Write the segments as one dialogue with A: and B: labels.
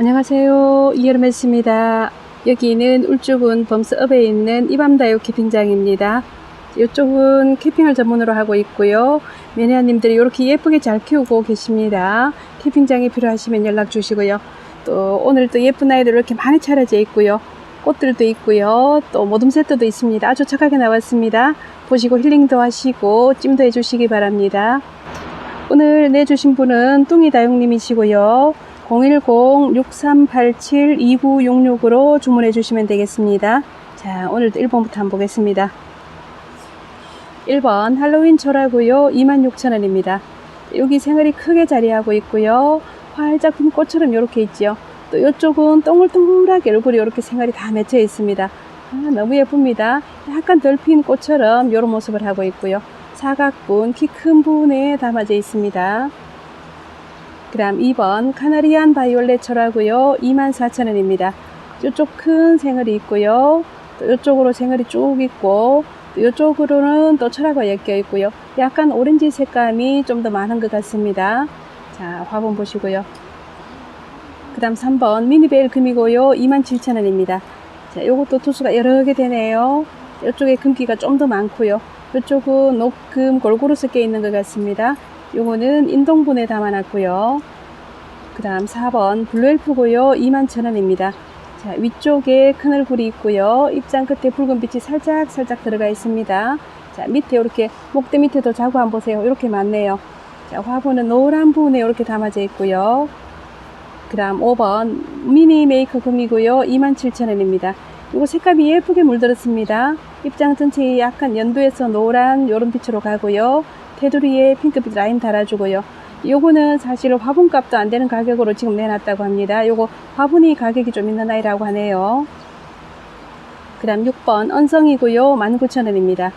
A: 안녕하세요. 이여름했습니다. 여기는 울주군 범스읍에 있는 이밤다육 캠핑장입니다. 이쪽은 캠핑을 전문으로 하고 있고요. 매니아님들이 이렇게 예쁘게 잘 키우고 계십니다. 캠핑장이 필요하시면 연락 주시고요. 또 오늘 또 예쁜 아이들 이렇게 많이 차려져 있고요. 꽃들도 있고요. 또 모둠 세트도 있습니다. 아주 착하게 나왔습니다. 보시고 힐링도 하시고 찜도 해주시기 바랍니다. 오늘 내주신 분은 뚱이 다육님이시고요. 010-6387-2966으로 주문해 주시면 되겠습니다. 자, 오늘도 1번부터 한번 보겠습니다. 1번 할로윈 초라고요. 26,000원입니다. 여기 생얼이 크게 자리하고 있고요. 활짝 핀 꽃처럼 이렇게 있지요. 또 이쪽은 동글동글하게 얼굴이 이렇게 생얼이 다 맺혀 있습니다. 아, 너무 예쁩니다. 약간 덜 핀 꽃처럼 이런 모습을 하고 있고요. 사각분, 키큰 분에 담아져 있습니다. 그 다음 2번 카나리안 바이올렛 철하고요. 24,000원입니다. 이쪽 큰 생얼이 있고요. 또 이쪽으로 생얼이 쭉 있고 또 이쪽으로는 또 철하고 엮여 있고요. 약간 오렌지 색감이 좀 더 많은 것 같습니다. 자 화분 보시고요. 그 다음 3번 미니베일 금이고요. 27,000원입니다. 자 요것도 투수가 여러 개 되네요. 이쪽에 금기가 좀 더 많고요. 이쪽은 녹금 골고루 섞여 있는 것 같습니다 요거는 인동분에 담아놨고요. 그 다음 4번 블루엘프고요. 21,000원입니다. 자, 위쪽에 큰 얼굴이 있고요. 입장 끝에 붉은 빛이 살짝 살짝 들어가 있습니다. 자, 밑에 이렇게 목대 밑에도 자구 한번 보세요. 이렇게 많네요. 자, 화분은 노란 부분에 이렇게 담아져 있고요. 그 다음 5번 미니 메이커 금이고요. 27,000원입니다. 이거 색감이 예쁘게 물들었습니다. 입장 전체에 약간 연두에서 노란 요런 빛으로 가고요. 테두리에 핑크빛 라인 달아주고요. 요거는 사실 화분값도 안 되는 가격으로 지금 내놨다고 합니다. 요거 화분이 가격이 좀 있는 아이라고 하네요. 그 다음 6번 언성이고요. 19,000원입니다.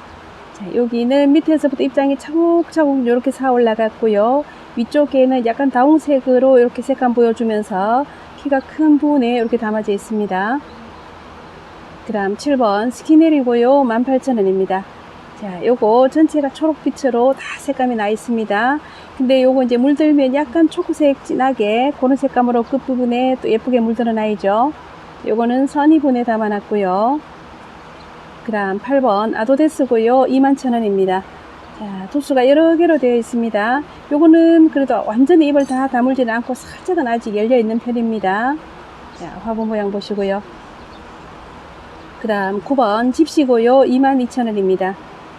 A: 자, 여기는 밑에서부터 입장이 차곡차곡 이렇게 사 올라갔고요. 위쪽에는 약간 다홍색으로 이렇게 색감 보여주면서 키가 큰 부분에 이렇게 담아져 있습니다. 그 다음 7번 스키넬이고요. 18,000원입니다. 자, 요거 전체가 초록빛으로 다 색감이 나 있습니다. 근데 요거 이제 물들면 약간 초코색 진하게 그런 색감으로 끝부분에 또 예쁘게 물들어 나이죠. 요거는 선이분에 담아놨고요. 그 다음 8번 아도데스고요. 21,000원입니다. 자, 도수가 여러 개로 되어 있습니다. 요거는 그래도 완전히 입을 다 다물지는 않고 살짝은 아직 열려 있는 편입니다. 자, 화분 모양 보시고요. 그 다음 9번 집시고요. 22,000원입니다.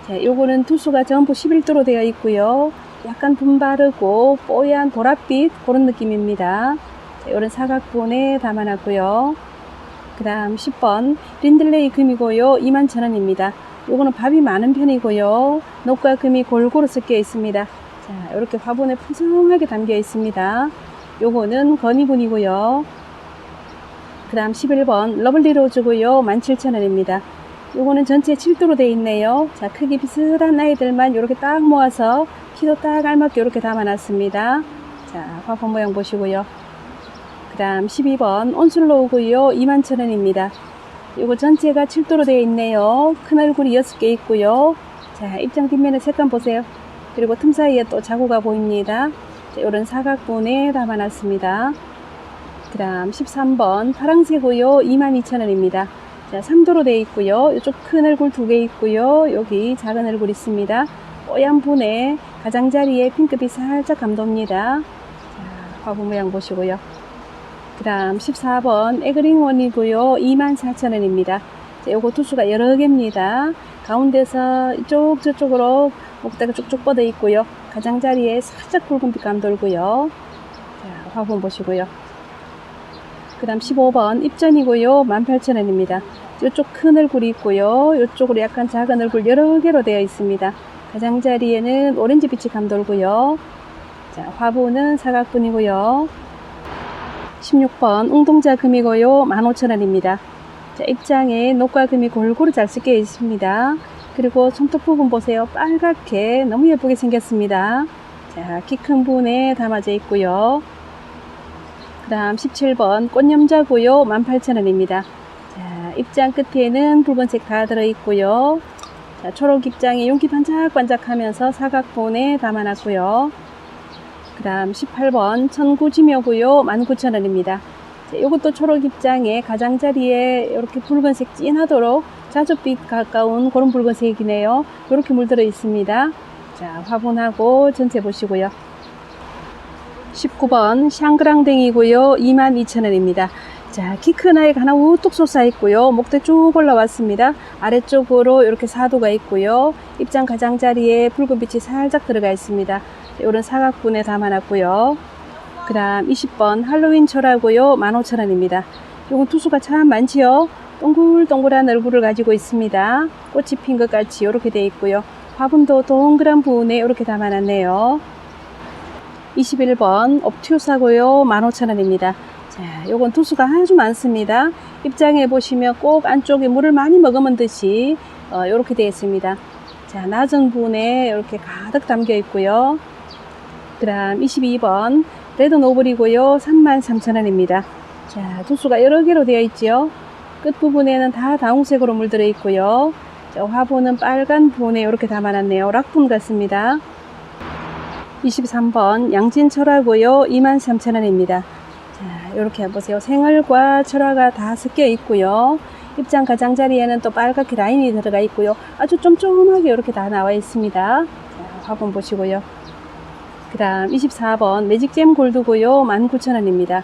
A: 자, 요거는 투수가 전부 11도로 되어 있고요. 약간 분바르고 뽀얀 보랏빛 그런 느낌입니다. 자, 요런 사각분에 담아놨고요. 그 다음 10번 린들레이 금이고요. 21,000원입니다. 요거는 밥이 많은 편이고요. 녹과 금이 골고루 섞여 있습니다. 자, 이렇게 화분에 풍성하게 담겨 있습니다. 요거는 건이분이고요. 그 다음 11번 러블리 로즈고요. 17,000원입니다. 요거는 전체 7도로 되어 있네요. 자, 크기 비슷한 아이들만 이렇게 딱 모아서 키도 딱 알맞게 이렇게 담아놨습니다. 자, 화분 모양 보시고요. 그 다음 12번 온슬로우고요. 21,000원입니다. 요거 전체가 7도로 되어 있네요. 큰 얼굴이 6개 있고요. 자, 입장 뒷면에 색감 보세요. 그리고 틈 사이에 또 자구가 보입니다. 자, 요런 사각분에 담아놨습니다. 그 다음 13번 파랑새고요. 22,000원입니다. 자, 3도로 되어 있고요. 이쪽 큰 얼굴 두 개 있고요. 여기 작은 얼굴 있습니다. 뽀얀 분에 가장자리에 핑크빛 살짝 감돕니다. 자, 화분 모양 보시고요. 그 다음 14번 에그링원이고요. 24,000원입니다. 자, 요거 투수가 여러 개입니다. 가운데서 이쪽 저쪽으로 목대가 쭉쭉 뻗어 있고요. 가장자리에 살짝 붉은빛 감돌고요. 자, 화분 보시고요. 그 다음 15번 입전이고요. 18,000원입니다. 이쪽 큰 얼굴이 있고요. 이쪽으로 약간 작은 얼굴 여러 개로 되어 있습니다. 가장자리에는 오렌지 빛이 감돌고요. 자, 화분은 사각분이고요. 16번 웅동자 금이고요. 15,000원입니다. 자, 입장에 녹과 금이 골고루 잘 섞여 있습니다. 그리고 손톱 부분 보세요. 빨갛게 너무 예쁘게 생겼습니다. 자, 키큰 부분에 담아져 있고요. 그 다음 17번 꽃염자고요 18,000원입니다 자 입장 끝에는 붉은색 다 들어있고요 자 초록 입장에 용기 반짝반짝 하면서 사각본에 담아놨고요 그 다음 18번 천구지묘고요 19,000원입니다 자, 이것도 초록 입장에 가장자리에 이렇게 붉은색 진하도록 자줏빛 가까운 그런 붉은색이네요. 이렇게 물들어 있습니다. 자, 화분하고 전체 보시고요. 19번 샹그랑댕이고요. 22,000원입니다. 자, 키 큰 아이가 하나 우뚝 솟아 있고요. 목대 쭉 올라왔습니다. 아래쪽으로 이렇게 사도가 있고요. 입장 가장자리에 붉은 빛이 살짝 들어가 있습니다. 이런 사각분에 담아놨고요. 그 다음 20번 할로윈 철하고요. 15,000원입니다. 요건 투수가 참 많지요. 동글동글한 얼굴을 가지고 있습니다. 꽃이 핀 것 같이 이렇게 되어 있고요. 화분도 동그란 부분에 이렇게 담아놨네요. 21번 업튜사고요. 15,000원입니다. 자, 요건 투수가 아주 많습니다. 입장해 보시면 꼭 안쪽에 물을 많이 먹으면 듯이 어, 이렇게 되어 있습니다. 자, 낮은 부분에 이렇게 가득 담겨 있고요. 그 다음 22번 레드 노블이고요. 33,000원입니다. 자, 투수가 여러 개로 되어 있지요. 끝부분에는 다 다홍색으로 물들어 있고요. 자, 화분은 빨간 부분에 이렇게 담아놨네요. 락분 같습니다. 23번 양진 철화고요. 23,000원입니다. 자, 이렇게 보세요. 생얼과 철화가 다 섞여 있고요. 입장 가장자리에는 또 빨갛게 라인이 들어가 있고요. 아주 쫌쫌하게 이렇게 다 나와 있습니다. 자, 화분 보시고요. 그 다음 24번 매직잼 골드고요. 19,000원입니다.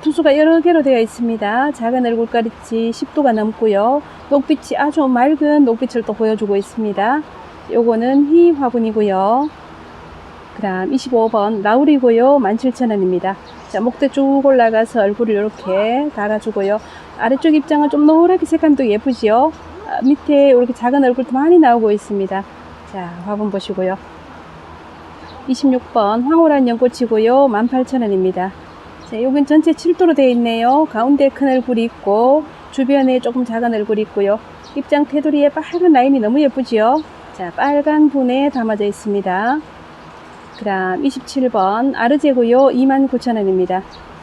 A: 투수가 여러 개로 되어 있습니다. 작은 얼굴가리치 10도가 넘고요. 녹빛이 아주 맑은 녹빛을 또 보여주고 있습니다. 요거는 희 화분이고요. 그 다음 25번 라울이고요. 17,000원입니다. 자, 목대 쭉 올라가서 얼굴을 이렇게 달아주고요. 아래쪽 입장은 좀 노랗게 색감도 예쁘지요. 아, 밑에 이렇게 작은 얼굴도 많이 나오고 있습니다. 자, 화분 보시고요. 26번 황홀한 연꽃이고요. 18,000원입니다. 자, 여긴 전체 7도로 되어 있네요. 가운데 큰 얼굴이 있고 주변에 조금 작은 얼굴이 있고요. 입장 테두리에 빨간 라인이 너무 예쁘지요. 자, 빨간 분에 담아져 있습니다. 그 다음 27번 아르제고요. 29,000원입니다.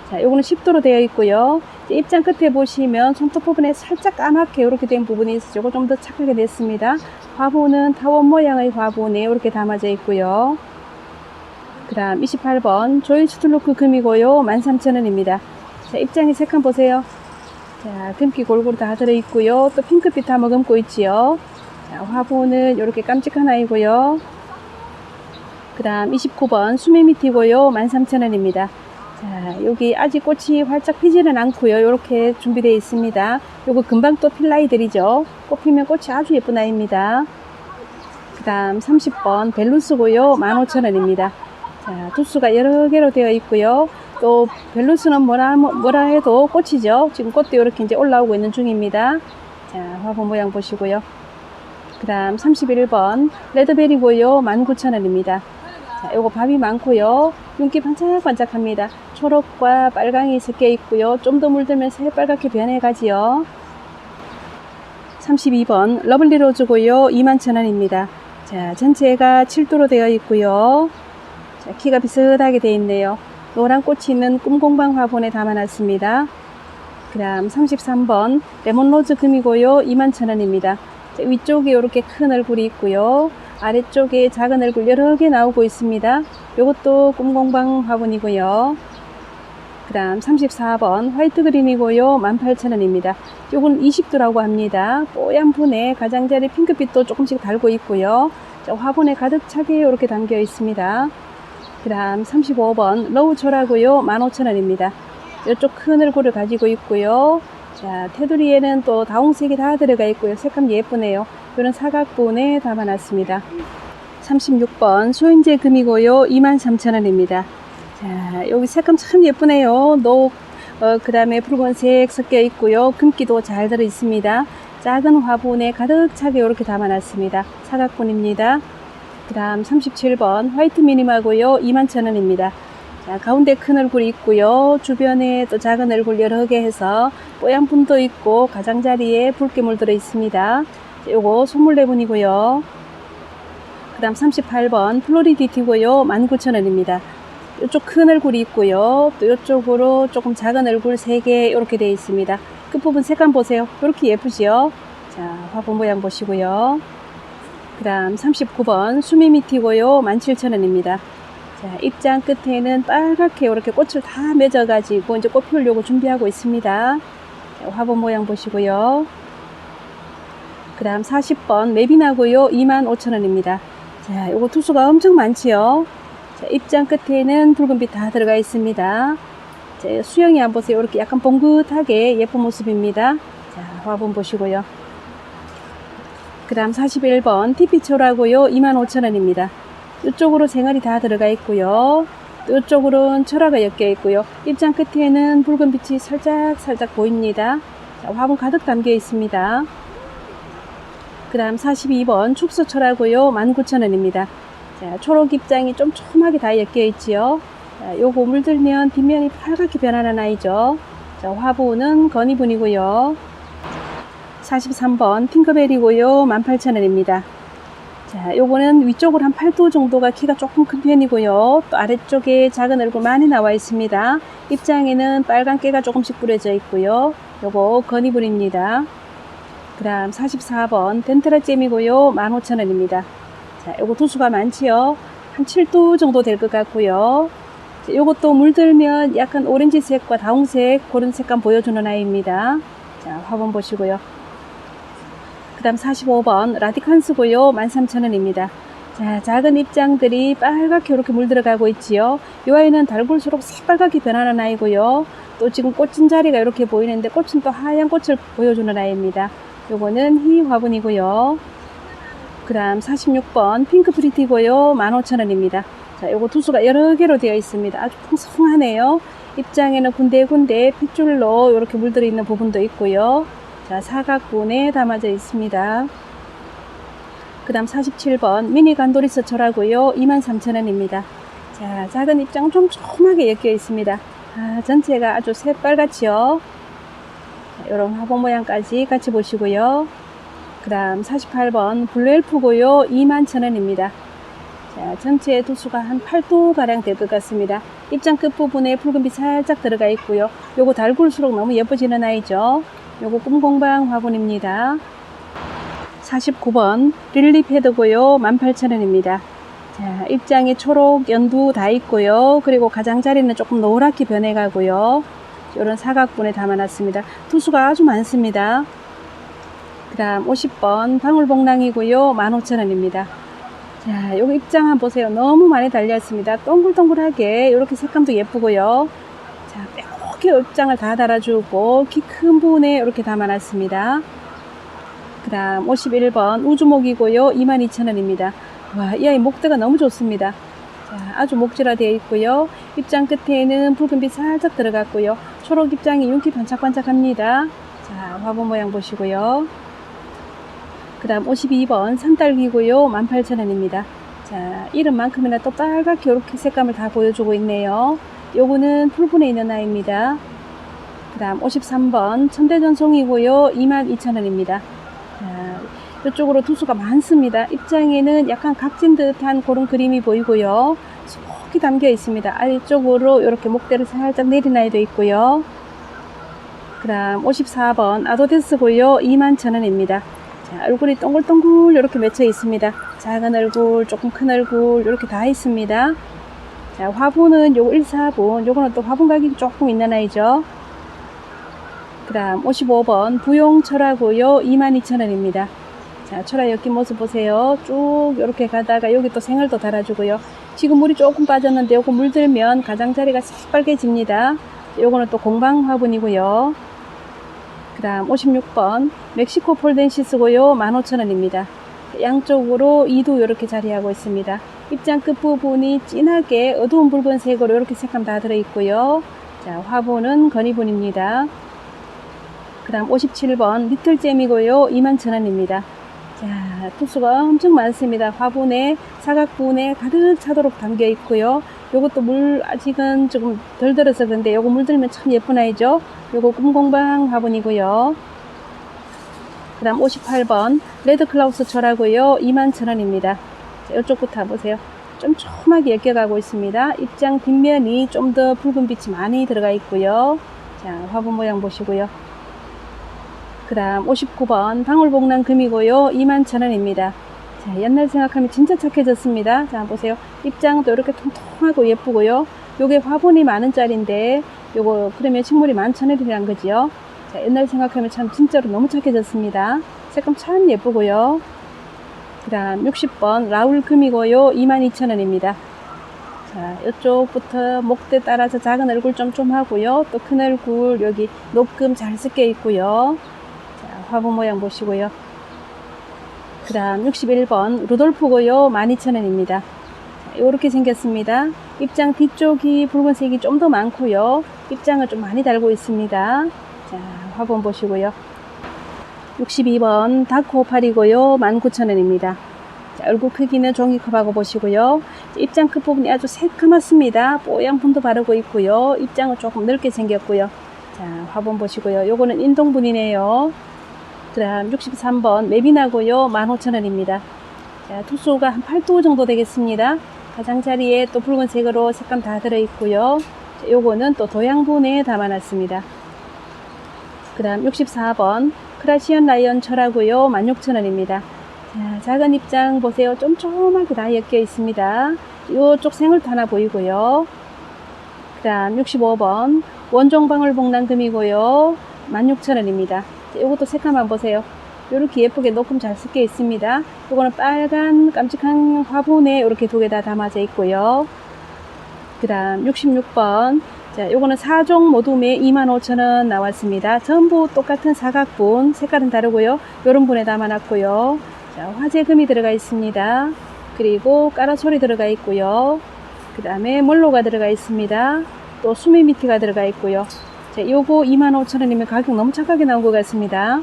A: 자, 요거는 10도로 되어 있고요. 입장 끝에 보시면 손톱 부분에 살짝 까맣게 이렇게 된 부분이 있어요. 요거 좀 더 착하게 됐습니다. 화분은 타원 모양의 화분에 이렇게 담아져 있고요. 그 다음 28번 조일 스툴로크 금이고요. 13,000원입니다. 자, 입장의 색감 보세요. 자, 금기 골고루 다 들어있고요. 또 핑크빛 다 머금고 있지요. 자, 화분은 이렇게 깜찍한 아이고요. 그 다음 29번 수메미티고요. 13,000원입니다. 자, 여기 아직 꽃이 활짝 피지는 않고요. 이렇게 준비되어 있습니다. 요거 금방 또필 아이들이죠. 꽃 피면 꽃이 아주 예쁜 아이입니다. 그 다음 30번 벨루스고요. 15,000원입니다. 자, 두수가 여러 개로 되어 있고요. 또 벨루스는 뭐라, 뭐라 해도 꽃이죠. 지금 꽃도 이렇게 이제 올라오고 있는 중입니다. 자, 화분 모양 보시고요. 그 다음 31번 레드베리고요. 19,000원입니다. 자, 요거 밥이 많고요. 윤기 반짝반짝합니다. 초록과 빨강이 섞여 있고요. 좀 더 물들면 새빨갛게 변해가지요. 32번 러블리 로즈고요. 21,000원입니다. 자, 전체가 7도로 되어 있고요. 자, 키가 비슷하게 되어 있네요. 노란 꽃이 있는 꿈공방 화분에 담아놨습니다. 그 다음 33번 레몬로즈 금이고요. 21,000원입니다. 위쪽에 이렇게 큰 얼굴이 있고요. 아래쪽에 작은 얼굴 여러 개 나오고 있습니다. 이것도 꿈공방 화분이고요. 그 다음 34번 화이트 그린이고요. 18,000원입니다. 요건 20도라고 합니다. 뽀얀 분에 가장자리 핑크빛도 조금씩 달고 있고요. 자, 화분에 가득 차게 이렇게 담겨 있습니다. 그 다음 35번 러우초라고요. 15,000원입니다. 이쪽 큰 얼굴을 가지고 있고요. 자, 테두리에는 또 다홍색이 다 들어가 있고요. 색감 예쁘네요. 이런 사각분에 담아놨습니다. 36번 소인제 금이고요. 23,000원입니다. 자, 여기 색감 참 예쁘네요. 녹, 어, 그 다음에 붉은색 섞여 있고요. 금기도 잘 들어 있습니다. 작은 화분에 가득 차게 이렇게 담아놨습니다. 사각분입니다. 그 다음 37번 화이트 미니마고요. 21,000원입니다. 자, 가운데 큰 얼굴이 있고요. 주변에 또 작은 얼굴 여러 개 해서 뽀얀 분도 있고 가장자리에 붉게 물 들어 있습니다. 요거 소물레분이고요. 그 다음 38번 플로리디티고요. 19,000원입니다. 이쪽 큰 얼굴이 있고요. 또 이쪽으로 조금 작은 얼굴 3개 이렇게 되어 있습니다. 끝부분 색감 보세요. 이렇게 예쁘지요? 자, 화분 모양 보시고요. 그 다음 39번 수미미티고요. 17,000원입니다. 자, 입장 끝에는 빨갛게 이렇게 꽃을 다 맺어가지고 이제 꽃 피우려고 준비하고 있습니다. 자, 화분 모양 보시고요. 그 다음 40번 매빈하고요. 25,000원입니다. 자, 요거 투수가 엄청 많지요. 자, 입장 끝에는 붉은빛 다 들어가 있습니다. 자, 수영이 안 보세요. 이렇게 약간 봉긋하게 예쁜 모습입니다. 자, 화분 보시고요. 그 다음 41번 TP초라고요. 25,000원입니다. 이쪽으로 생알이 다 들어가 있고요. 또 이쪽으로는 철화가 엮여 있고요. 입장 끝에는 붉은 빛이 살짝 살짝 보입니다. 자, 화분 가득 담겨 있습니다. 그 다음 42번 축소철하고요. 19,000원입니다. 자, 초록 입장이 좀 촘하게 다 엮여 있지요. 자, 요거 물들면 뒷면이 빨갛게 변하는 아이죠. 자, 화분은 건이분이고요. 43번 핑크벨이고요. 18,000원입니다. 자, 요거는 위쪽으로 한 8도 정도가 키가 조금 큰 편이고요. 또 아래쪽에 작은 얼굴 많이 나와 있습니다. 입장에는 빨간 깨가 조금씩 뿌려져 있고요. 요거 건이분입니다. 그 다음 44번 덴트라잼이고요. 15,000원입니다. 자, 요거 도수가 많지요. 한 7도 정도 될 것 같고요. 자, 요것도 물들면 약간 오렌지색과 다홍색 그런 색감 보여주는 아이입니다. 자, 화분 보시고요. 그 다음 45번 라디칸스고요. 13,000원입니다. 자, 작은 입장들이 빨갛게 이렇게 물들어가고 있지요. 이 아이는 달굴수록 새빨갛게 변하는 아이고요. 또 지금 꽃진 자리가 이렇게 보이는데 꽃은 또 하얀 꽃을 보여주는 아이입니다. 요거는 희 화분이고요. 그 다음 46번 핑크 프리티고요. 15,000원입니다. 자, 요거 두수가 여러 개로 되어 있습니다. 아주 풍성하네요. 입장에는 군데군데 핏줄로 이렇게 물들어 있는 부분도 있고요. 자, 사각분에 담아져 있습니다. 그 다음 47번 미니 간도리스 철하고요. 23,000원입니다. 자, 작은 입장 좀 촘하게 엮여 있습니다. 아, 전체가 아주 새빨갛지요. 이런 화분 모양까지 같이 보시고요. 그 다음 48번 블루엘프고요. 21,000원입니다. 자, 전체 도수가 한 8도 가량 될 것 같습니다. 입장 끝부분에 붉은빛 살짝 들어가 있고요. 요거 달굴수록 너무 예뻐지는 아이죠. 요거 꿈공방 화분입니다. 49번 릴리 패드고요. 18,000원입니다. 자, 입장에 초록, 연두 다 있고요. 그리고 가장자리는 조금 노랗게 변해가고요. 이런 사각분에 담아놨습니다. 투수가 아주 많습니다. 그 다음 50번 방울복랑이고요. 15,000원입니다. 자, 요거 입장 한번 보세요. 너무 많이 달렸습니다. 동글동글하게 이렇게 색감도 예쁘고요. 자, 이렇게 입장을 다 달아주고 키 큰 분에 이렇게 담아놨습니다. 그 다음 51번 우주목이고요. 22,000원입니다. 와, 이 아이 목대가 너무 좋습니다. 자, 아주 목질화 되어 있고요. 입장 끝에는 붉은빛 살짝 들어갔고요. 초록 입장이 윤기 반짝반짝합니다. 자, 화분 모양 보시고요. 그 다음 52번 산딸기고요. 18,000원입니다. 자, 이름만큼이나 또 빨갛게 이렇게 색감을 다 보여주고 있네요. 요거는 풀분에 있는 아이입니다. 그 다음 53번 천대전송이고요. 22,000원입니다. 자, 이쪽으로 두수가 많습니다. 입장에는 약간 각진 듯한 그런 그림이 보이고요. 속이 담겨 있습니다. 아래쪽으로 이렇게 목대를 살짝 내린 아이도 있고요. 그 다음 54번 아도데스 고요. 21,000원입니다. 자, 얼굴이 동글동글 이렇게 맺혀 있습니다. 작은 얼굴, 조금 큰 얼굴 이렇게 다 있습니다. 자, 화분은 요거 1, 4분, 요거는 또 화분 가격이 조금 있는 아이죠. 그 다음 55번 부용철하고요. 22,000원입니다. 자, 철화 엮인 모습 보세요. 쭉 이렇게 가다가 여기 또 생얼도 달아주고요. 지금 물이 조금 빠졌는데 요거 물들면 가장자리가 새빨개집니다. 요거는 또 공방 화분이고요. 그 다음 56번 멕시코 폴덴시스고요. 15,000원입니다. 양쪽으로 2도 이렇게 자리하고 있습니다. 입장 끝부분이 진하게 어두운 붉은색으로 이렇게 색감 다 들어있고요. 자, 화분은 건이분입니다. 그 다음 57번 리틀잼이고요. 21,000원입니다. 자, 투수가 엄청 많습니다. 화분에 사각분에 가득 차도록 담겨 있고요. 요것도 물 아직은 조금 덜 들어서 그런데 요거 물 들면 참 예쁜 아이죠. 요거 꿈공방 화분이고요. 그 다음 58번 레드클라우스 철하고요. 21,000원입니다. 이쪽부터 보세요. 좀 촘하게 엮여가고 있습니다. 입장 뒷면이 좀 더 붉은 빛이 많이 들어가 있고요. 자, 화분 모양 보시고요. 그 다음 59번 방울복랑 금이고요. 21,000원입니다. 자, 옛날 생각하면 진짜 착해졌습니다. 자, 보세요. 입장도 이렇게 통통하고 예쁘고요. 요게 화분이 많은 짤인데, 요거 그러면 식물이 만천원이란 거지요. 자, 옛날 생각하면 참 진짜로 너무 착해졌습니다. 색감 참 예쁘고요. 그 다음 60번 라울 금이고요. 22,000원입니다. 자, 이쪽부터 목대 따라서 작은 얼굴 좀 좀 하고요. 또 큰 얼굴 여기 녹금 잘 섞여 있고요. 자, 화분 모양 보시고요. 그 다음 61번 루돌프 고요. 12,000원입니다. 이렇게 생겼습니다. 입장 뒤쪽이 붉은색이 좀 더 많고요. 입장을 좀 많이 달고 있습니다. 자, 화분 보시고요. 62번 다크오팔이고요. 19,000원입니다. 자, 얼굴 크기는 종이컵하고 보시고요. 입장 끝 부분이 아주 새까맣습니다. 뽀얀 분도 바르고 있고요. 입장은 조금 넓게 생겼고요. 자, 화분 보시고요. 요거는 인동분이네요. 그 다음 63번 매비나고요. 15,000원입니다. 자, 투수가 한 8도 정도 되겠습니다. 가장자리에 또 붉은색으로 색감 다 들어있고요. 자, 요거는 또 도양분에 담아놨습니다. 그 다음 64번 크라시언 라이언 철하고요. 16,000원입니다. 자, 작은 입장 보세요. 쫌쫌하게 다 엮여 있습니다. 요쪽 생얼도 하나 보이고요. 그 다음 65번 원종방울 복랑금이고요. 16,000원입니다. 요것도 색감 한번 보세요. 이렇게 예쁘게 녹음 잘 섞여 있습니다. 요거는 빨간 깜찍한 화분에 이렇게 두 개 다 담아져 있고요. 그 다음 66번 자, 요거는 4종 모둠에 25,000원 나왔습니다. 전부 똑같은 사각분, 색깔은 다르고요. 요런 분에 담아놨고요. 자, 화재금이 들어가 있습니다. 그리고 까라솔이 들어가 있고요. 그 다음에 몰로가 들어가 있습니다. 또 수미미티가 들어가 있고요. 자, 요거 25,000원이면 가격 너무 착하게 나온 것 같습니다.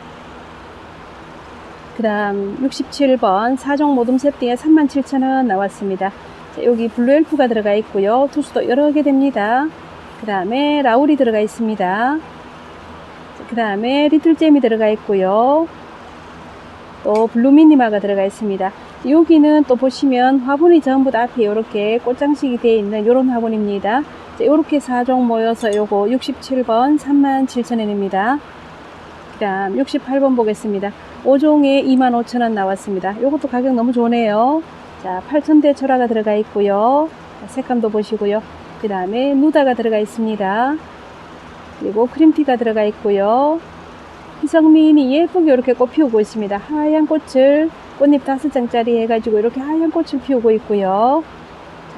A: 그 다음 67번 4종 모둠 세트에 37,000원 나왔습니다. 자, 여기 블루엘프가 들어가 있고요. 투수도 여러 개 됩니다. 그 다음에 라울이 들어가 있습니다. 그 다음에 리틀잼이 들어가 있고요. 또 블루미니마가 들어가 있습니다. 여기는 또 보시면 화분이 전부 다 앞에 이렇게 꽃장식이 되어 있는 이런 화분입니다. 이렇게 4종 모여서 요거 67번 37,000원입니다. 그 다음 68번 보겠습니다. 5종에 25,000원 나왔습니다. 요것도 가격 너무 좋네요. 자, 8,000대 철화가 들어가 있고요. 자, 색감도 보시고요. 그 다음에 누다가 들어가 있습니다. 그리고 크림티가 들어가 있고요. 희성민이 예쁘게 이렇게 꽃 피우고 있습니다. 하얀 꽃을 꽃잎 다섯 장짜리 해가지고 이렇게 하얀 꽃을 피우고 있고요.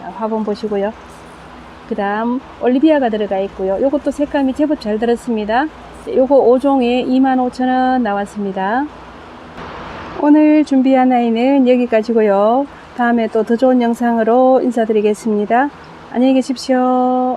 A: 자, 화분 보시고요. 그 다음 올리비아가 들어가 있고요. 요것도 색감이 제법 잘 들었습니다. 요거 5종에 25,000원 나왔습니다. 오늘 준비한 아이는 여기까지고요. 다음에 또 더 좋은 영상으로 인사드리겠습니다. 안녕히 계십시오.